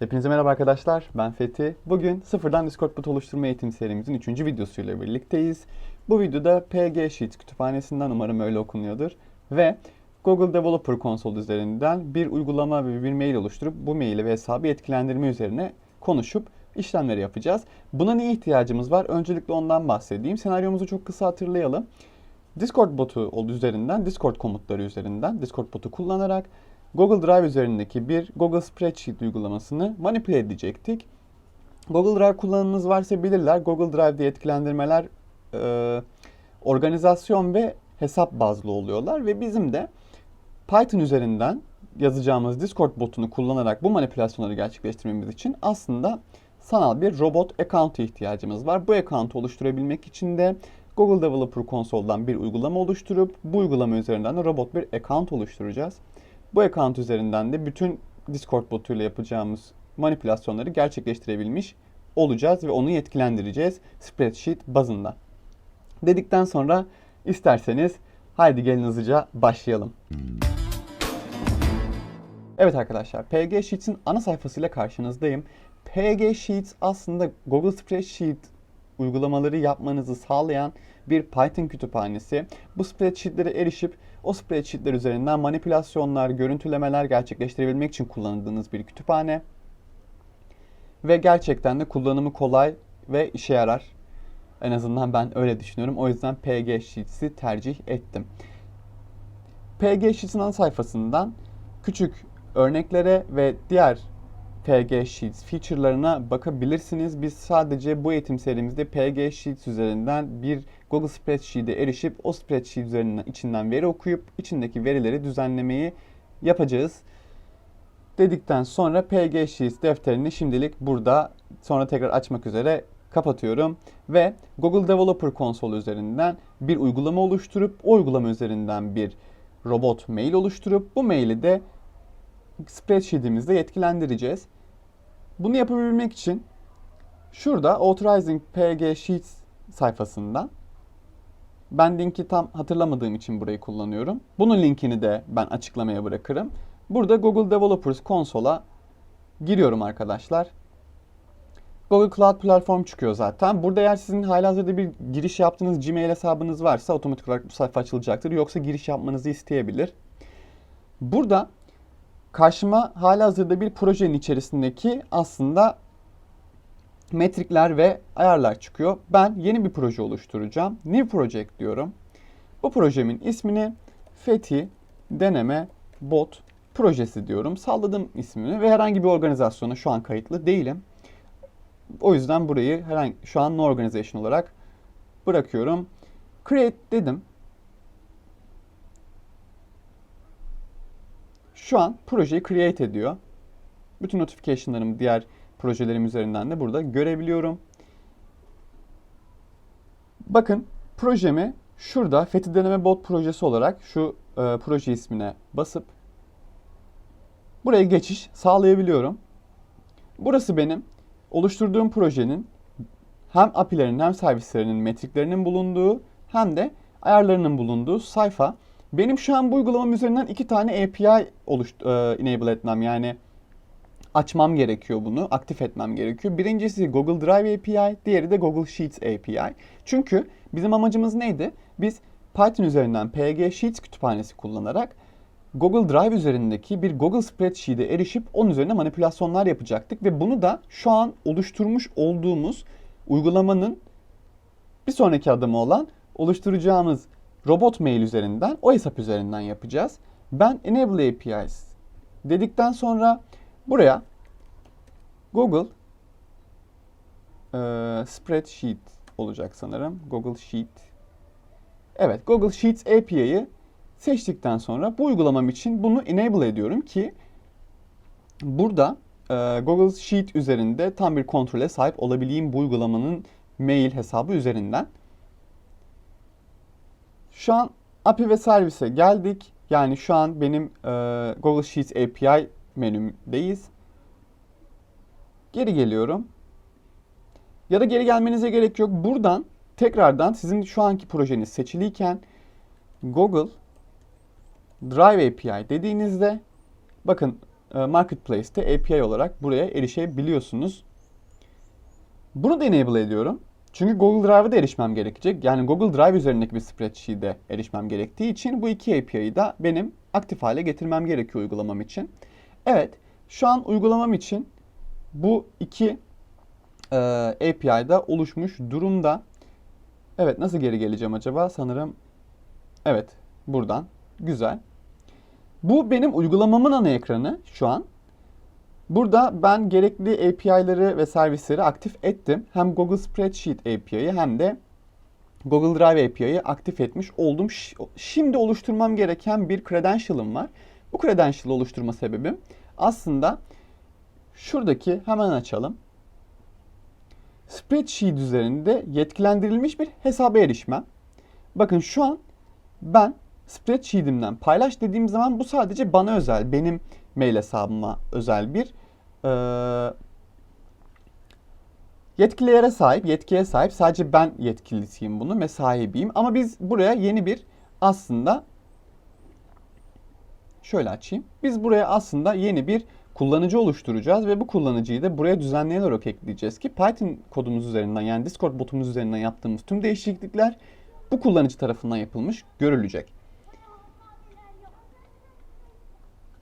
Hepinize merhaba arkadaşlar. Ben Fethi. Bugün sıfırdan Discord bot oluşturma eğitim serimizin 3. videosuyla birlikteyiz. Bu videoda PG Sheets kütüphanesinden umarım öyle okunuyordur ve Google Developer Console üzerinden bir uygulama ve bir mail oluşturup bu maili ve hesabı etkilendirme üzerine konuşup işlemleri yapacağız. Buna niye ihtiyacımız var? Öncelikle ondan bahsedeyim. Senaryomuzu çok kısa hatırlayalım. Discord botu üzerinden, Discord komutları üzerinden, Discord botu kullanarak Google Drive üzerindeki bir Google Spreadsheet uygulamasını manipüle edecektik. Google Drive kullanımınız varsa bilirler. Google Drive'de etkilendirmeler e, organizasyon ve hesap bazlı oluyorlar ve bizim de Python üzerinden yazacağımız Discord botunu kullanarak bu manipülasyonları gerçekleştirmemiz için aslında sanal bir robot account'a ihtiyacımız var. Bu account'u oluşturabilmek için de Google Developer Console'dan bir uygulama oluşturup bu uygulama üzerinden de robot bir account oluşturacağız. Bu account üzerinden de bütün Discord botuyla yapacağımız manipülasyonları gerçekleştirebilmiş olacağız ve onu yetkilendireceğiz spreadsheet bazında. Dedikten sonra isterseniz haydi gelin hızlıca başlayalım. Evet arkadaşlar, PG Sheets'in ana sayfasıyla karşınızdayım. PG Sheets aslında Google Spreadsheet uygulamaları yapmanızı sağlayan bir Python kütüphanesi. Bu spreadsheetlere erişip o spreadsheetler üzerinden manipülasyonlar, görüntülemeler gerçekleştirebilmek için kullandığınız bir kütüphane. Ve gerçekten de kullanımı kolay ve işe yarar. En azından ben öyle düşünüyorum. O yüzden PG Sheets'i tercih ettim. PG Sheets'in ana sayfasından küçük örneklere ve diğer PG Sheets feature'larına bakabilirsiniz. Biz sadece bu eğitim serimizde PG Sheets üzerinden bir Google Spreadsheet'e erişip o spreadsheet üzerinden içinden veri okuyup içindeki verileri düzenlemeyi yapacağız. Dedikten sonra PG Sheets defterini şimdilik burada sonra tekrar açmak üzere kapatıyorum ve Google Developer Console üzerinden bir uygulama oluşturup o uygulama üzerinden bir robot mail oluşturup bu maili de spreadsheet'imizde yetkilendireceğiz. Bunu yapabilmek için şurada Authorizing PG Sheets sayfasından ben linki tam hatırlamadığım için burayı kullanıyorum. Bunun linkini de ben açıklamaya bırakırım. Burada Google Developers Console'a giriyorum arkadaşlar. Google Cloud Platform çıkıyor zaten. Burada eğer sizin halihazırda bir giriş yaptığınız Gmail hesabınız varsa otomatik olarak bu sayfa açılacaktır. Yoksa giriş yapmanızı isteyebilir. Burada karşıma hala hazırda bir projenin içerisindeki aslında metrikler ve ayarlar çıkıyor. Ben yeni bir proje oluşturacağım. New Project diyorum. Bu projemin ismini Fethi Deneme Bot Projesi diyorum. Salladım ismini ve herhangi bir organizasyona şu an kayıtlı değilim. O yüzden burayı herhangi şu an no organization olarak bırakıyorum. Create dedim. Şu an projeyi create ediyor. Bütün notification'larımı diğer projelerim üzerinden de burada görebiliyorum. Bakın projemi şurada Fethi Deneme Bot projesi olarak şu e, proje ismine basıp buraya geçiş sağlayabiliyorum. Burası benim oluşturduğum projenin hem API'lerin hem servislerinin metriklerinin bulunduğu hem de ayarlarının bulunduğu sayfa. Benim şu an bu uygulamam üzerinden iki tane API oluştu, e, enable etmem yani açmam gerekiyor bunu, aktif etmem gerekiyor. Birincisi Google Drive API, diğeri de Google Sheets API. Çünkü bizim amacımız neydi? Biz Python üzerinden PG Sheets kütüphanesi kullanarak Google Drive üzerindeki bir Google Spreadsheet'e erişip onun üzerine manipülasyonlar yapacaktık ve bunu da şu an oluşturmuş olduğumuz uygulamanın bir sonraki adımı olan oluşturacağımız robot mail üzerinden, o hesap üzerinden yapacağız. Ben Enable APIs dedikten sonra buraya Google e, Spreadsheet olacak sanırım. Google Sheet. Evet, Google Sheets API'yi seçtikten sonra bu uygulamam için bunu enable ediyorum ki burada e, Google Sheet üzerinde tam bir kontrole sahip olabileyim bu uygulamanın mail hesabı üzerinden. Şu an API ve servise geldik. Yani şu an benim e, Google Sheets API menümdeyiz. Geri geliyorum. Ya da geri gelmenize gerek yok. Buradan tekrardan sizin şu anki projeniz seçiliyken Google Drive API dediğinizde bakın e, Marketplace'te API olarak buraya erişebiliyorsunuz. Bunu da enable ediyorum. Çünkü Google Drive'a da erişmem gerekecek. Yani Google Drive üzerindeki bir spreadsheet'e erişmem gerektiği için bu iki API'yi da benim aktif hale getirmem gerekiyor uygulamam için. Evet, şu an uygulamam için bu iki e, API'da oluşmuş durumda. Evet, nasıl geri geleceğim acaba? Sanırım evet, buradan. Güzel. Bu benim uygulamamın ana ekranı şu an. Burada ben gerekli API'ları ve servisleri aktif ettim. Hem Google Spreadsheet API'yi hem de Google Drive API'yi aktif etmiş oldum. Şimdi oluşturmam gereken bir credential'ım var. Bu credential'ı oluşturma sebebim aslında şuradaki hemen açalım. Spreadsheet üzerinde yetkilendirilmiş bir hesaba erişmem. Bakın şu an ben spreadsheet'imden paylaş dediğim zaman bu sadece bana özel, benim mail hesabıma özel bir e, yetkililere sahip, yetkiye sahip. Sadece ben yetkilisiyim bunu ve sahibiyim. Ama biz buraya yeni bir aslında şöyle açayım. Biz buraya aslında yeni bir kullanıcı oluşturacağız ve bu kullanıcıyı da buraya düzenleyen olarak ekleyeceğiz ki Python kodumuz üzerinden yani Discord botumuz üzerinden yaptığımız tüm değişiklikler bu kullanıcı tarafından yapılmış görülecek.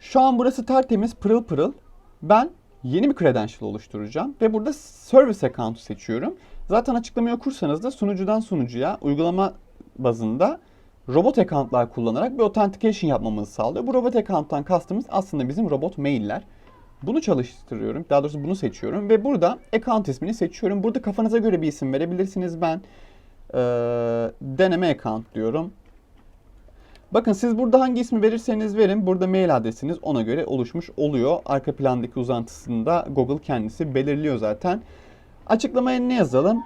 Şu an burası tertemiz, pırıl pırıl. Ben yeni bir credential oluşturacağım ve burada service account'u seçiyorum. Zaten açıklamayı okursanız da sunucudan sunucuya uygulama bazında robot account'lar kullanarak bir authentication yapmamızı sağlıyor. Bu robot account'tan kastımız aslında bizim robot mailler. Bunu çalıştırıyorum. Daha doğrusu bunu seçiyorum ve burada account ismini seçiyorum. Burada kafanıza göre bir isim verebilirsiniz. Ben ee, deneme account diyorum. Bakın siz burada hangi ismi verirseniz verin burada mail adresiniz ona göre oluşmuş oluyor. Arka plandaki uzantısında Google kendisi belirliyor zaten. Açıklamaya ne yazalım?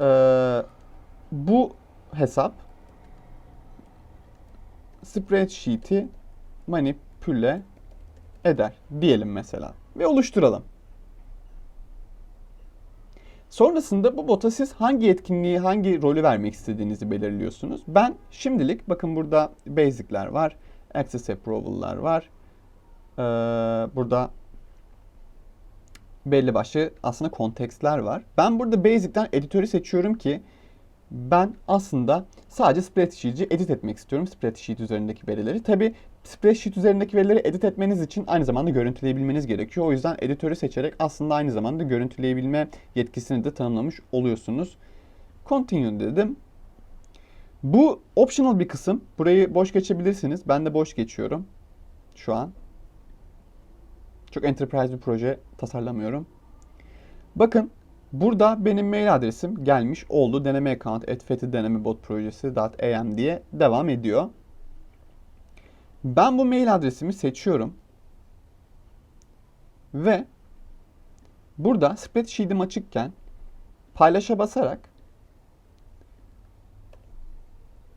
Ee, bu hesap spreadsheet'i manipüle eder diyelim mesela ve oluşturalım. Sonrasında bu bota siz hangi yetkinliği, hangi rolü vermek istediğinizi belirliyorsunuz. Ben şimdilik bakın burada basic'ler var, access approval'lar var. Ee, burada belli başlı aslında kontekstler var. Ben burada basic'ten editörü seçiyorum ki ben aslında sadece spreadsheet'i edit etmek istiyorum. Spreadsheet üzerindeki verileri. Tabi spreadsheet üzerindeki verileri edit etmeniz için aynı zamanda görüntüleyebilmeniz gerekiyor. O yüzden editörü seçerek aslında aynı zamanda görüntüleyebilme yetkisini de tanımlamış oluyorsunuz. Continue dedim. Bu optional bir kısım. Burayı boş geçebilirsiniz. Ben de boş geçiyorum. Şu an. Çok enterprise bir proje tasarlamıyorum. Bakın Burada benim mail adresim gelmiş oldu. Deneme account at fetidenemebot projesi.am diye devam ediyor. Ben bu mail adresimi seçiyorum. Ve burada spreadsheet'im açıkken paylaşa basarak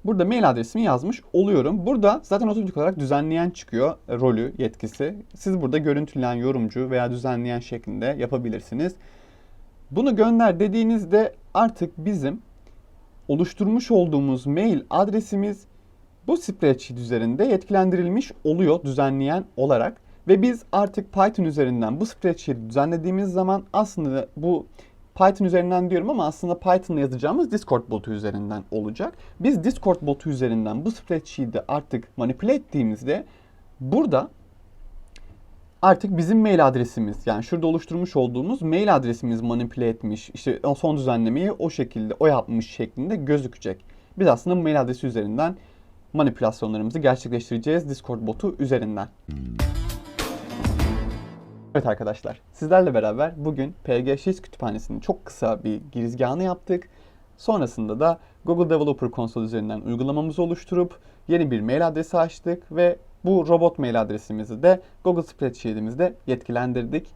burada mail adresimi yazmış oluyorum. Burada zaten otomatik olarak düzenleyen çıkıyor rolü, yetkisi. Siz burada görüntüleyen yorumcu veya düzenleyen şeklinde yapabilirsiniz. Bunu gönder dediğinizde artık bizim oluşturmuş olduğumuz mail adresimiz bu spreadsheet üzerinde yetkilendirilmiş oluyor düzenleyen olarak. Ve biz artık Python üzerinden bu spreadsheet'i düzenlediğimiz zaman aslında bu Python üzerinden diyorum ama aslında Python'la yazacağımız Discord botu üzerinden olacak. Biz Discord botu üzerinden bu spreadsheet'i artık manipüle ettiğimizde burada artık bizim mail adresimiz yani şurada oluşturmuş olduğumuz mail adresimiz manipüle etmiş işte o son düzenlemeyi o şekilde o yapmış şeklinde gözükecek. Biz aslında mail adresi üzerinden manipülasyonlarımızı gerçekleştireceğiz Discord botu üzerinden. Evet arkadaşlar sizlerle beraber bugün PG Sheets kütüphanesinin çok kısa bir girizgahını yaptık. Sonrasında da Google Developer Console üzerinden uygulamamızı oluşturup yeni bir mail adresi açtık ve bu robot mail adresimizi de Google Spreadsheet'imizde yetkilendirdik.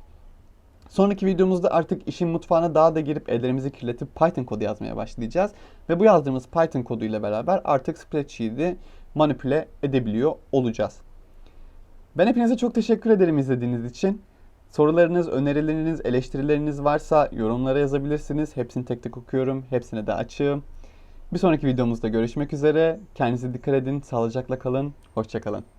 Sonraki videomuzda artık işin mutfağına daha da girip ellerimizi kirletip Python kodu yazmaya başlayacağız. Ve bu yazdığımız Python kodu ile beraber artık spreadsheet'i manipüle edebiliyor olacağız. Ben hepinize çok teşekkür ederim izlediğiniz için. Sorularınız, önerileriniz, eleştirileriniz varsa yorumlara yazabilirsiniz. Hepsini tek tek okuyorum. Hepsine de açığım. Bir sonraki videomuzda görüşmek üzere. Kendinize dikkat edin. Sağlıcakla kalın. Hoşçakalın.